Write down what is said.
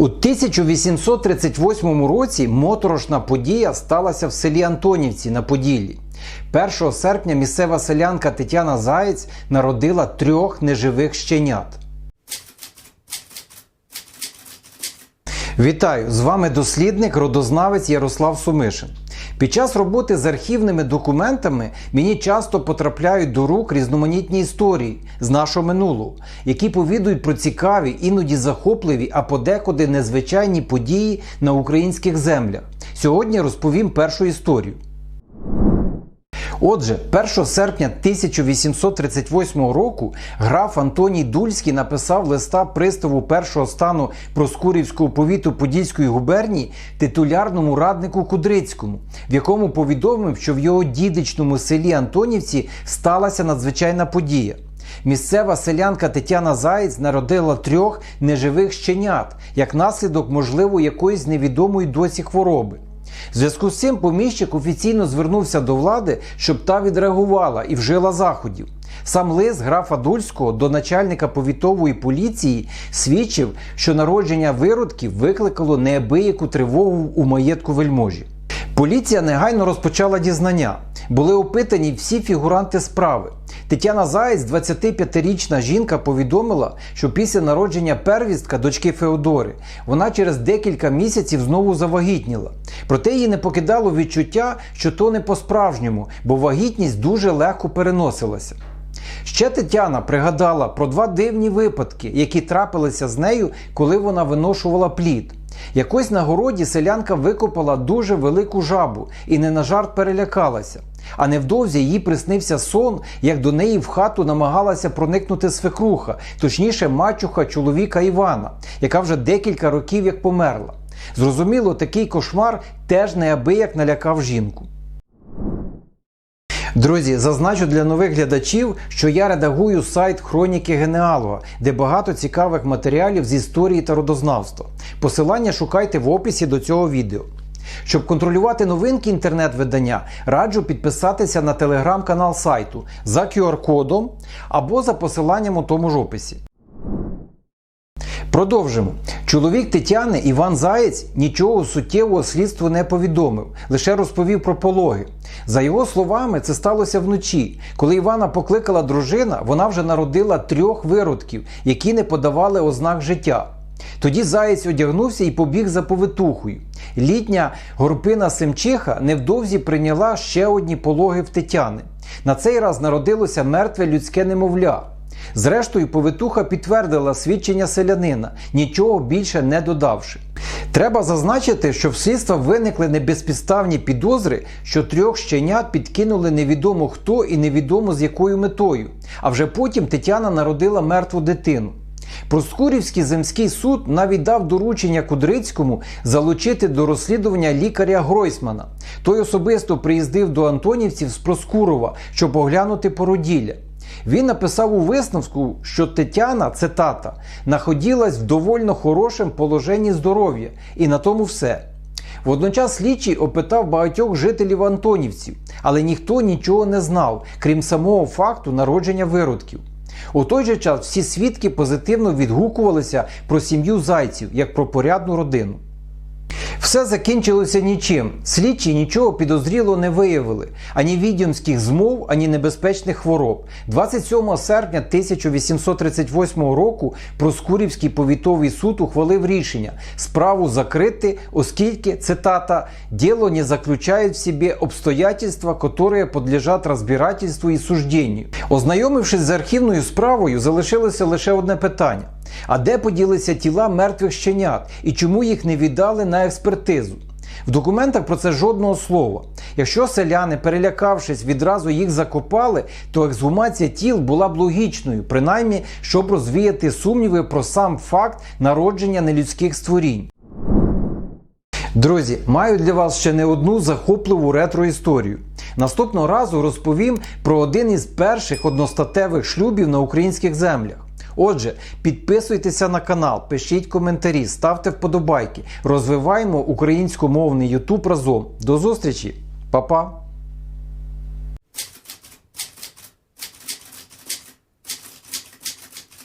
У 1838 році моторошна подія сталася в селі Антонівці на Поділлі. 1 серпня місцева селянка Тетяна Заєць народила трьох неживих щенят. Вітаю! З вами дослідник, родознавець Ярослав Сумишин. Під час роботи з архівними документами мені часто потрапляють до рук різноманітні історії з нашого минулого, які повідують про цікаві, іноді захопливі, а подекуди незвичайні події на українських землях. Сьогодні розповім першу історію. Отже, 1 серпня 1838 року граф Антоній Дульський написав листа приставу першого стану Проскурівського повіту Подільської губернії титулярному раднику Кудрицькому, в якому повідомив, що в його дідичному селі Антонівці сталася надзвичайна подія. Місцева селянка Тетяна Заєць народила трьох неживих щенят як наслідок, можливо, якоїсь невідомої досі хвороби. В зв'язку з цим поміщик офіційно звернувся до влади, щоб та відреагувала і вжила заходів. Сам лист графа Дульського до начальника повітової поліції свідчив, що народження виродків викликало неабияку тривогу у маєтку вельможі. Поліція негайно розпочала дізнання. Були опитані всі фігуранти справи. Тетяна Заєць, 25-річна жінка, повідомила, що після народження первістка дочки Феодори вона через декілька місяців знову завагітніла. Проте її не покидало відчуття, що то не по-справжньому, бо вагітність дуже легко переносилася. Ще Тетяна пригадала про два дивні випадки, які трапилися з нею, коли вона виношувала плід. Якось на городі селянка викопала дуже велику жабу і не на жарт перелякалася. А невдовзі їй приснився сон, як до неї в хату намагалася проникнути свекруха, точніше, мачуха чоловіка Івана, яка вже декілька років як померла. Зрозуміло, такий кошмар теж неабияк налякав жінку. Друзі, зазначу для нових глядачів, що я редагую сайт Хроніки Генеалога, де багато цікавих матеріалів з історії та родознавства. Посилання шукайте в описі до цього відео. Щоб контролювати новинки інтернет-видання, раджу підписатися на телеграм-канал сайту за QR-кодом або за посиланням у тому ж описі. Продовжимо. Чоловік Тетяни Іван Заєць нічого суттєвого слідству не повідомив, лише розповів про пологи. За його словами, це сталося вночі. Коли Івана покликала дружина, вона вже народила трьох виродків, які не подавали ознак життя. Тоді заєць одягнувся і побіг за повитухою. Літня горпина Семчиха невдовзі прийняла ще одні пологи в Тетяни. На цей раз народилося мертве людське немовля. Зрештою, повитуха підтвердила свідчення селянина, нічого більше не додавши. Треба зазначити, що в слідства виникли небезпідставні підозри, що трьох щенят підкинули невідомо хто і невідомо з якою метою. А вже потім Тетяна народила мертву дитину. Проскурівський земський суд навіть дав доручення Кудрицькому залучити до розслідування лікаря Гройсмана. Той особисто приїздив до Антонівців з Проскурова, щоб оглянути породілля. Він написав у висновку, що Тетяна, цитата, находилась в довольно хорошому положенні здоров'я, і на тому все. Водночас слідчий опитав багатьох жителів Антонівців, але ніхто нічого не знав, крім самого факту народження виродків. У той же час всі свідки позитивно відгукувалися про сім'ю зайців як про порядну родину. Все закінчилося нічим. Слідчі нічого підозрілого не виявили: ані відьомських змов, ані небезпечних хвороб. 27 серпня 1838 року Проскурівський повітовий суд ухвалив рішення справу закрити, оскільки цитата «дело не заключает в себе обстоятельства, которые подлежат разбирательству і сужденню». Ознайомившись з архівною справою, залишилося лише одне питання. А де поділися тіла мертвих щенят і чому їх не віддали на експертизу? В документах про це жодного слова. Якщо селяни, перелякавшись, відразу їх закопали, то ексгумація тіл була б логічною, принаймні, щоб розвіяти сумніви про сам факт народження нелюдських створінь. Друзі, маю для вас ще не одну захопливу ретро-історію. Наступного разу розповім про один із перших одностатевих шлюбів на українських землях. Отже, підписуйтеся на канал, пишіть коментарі, ставте вподобайки. Розвиваємо українськомовний YouTube разом. До зустрічі, Па-па!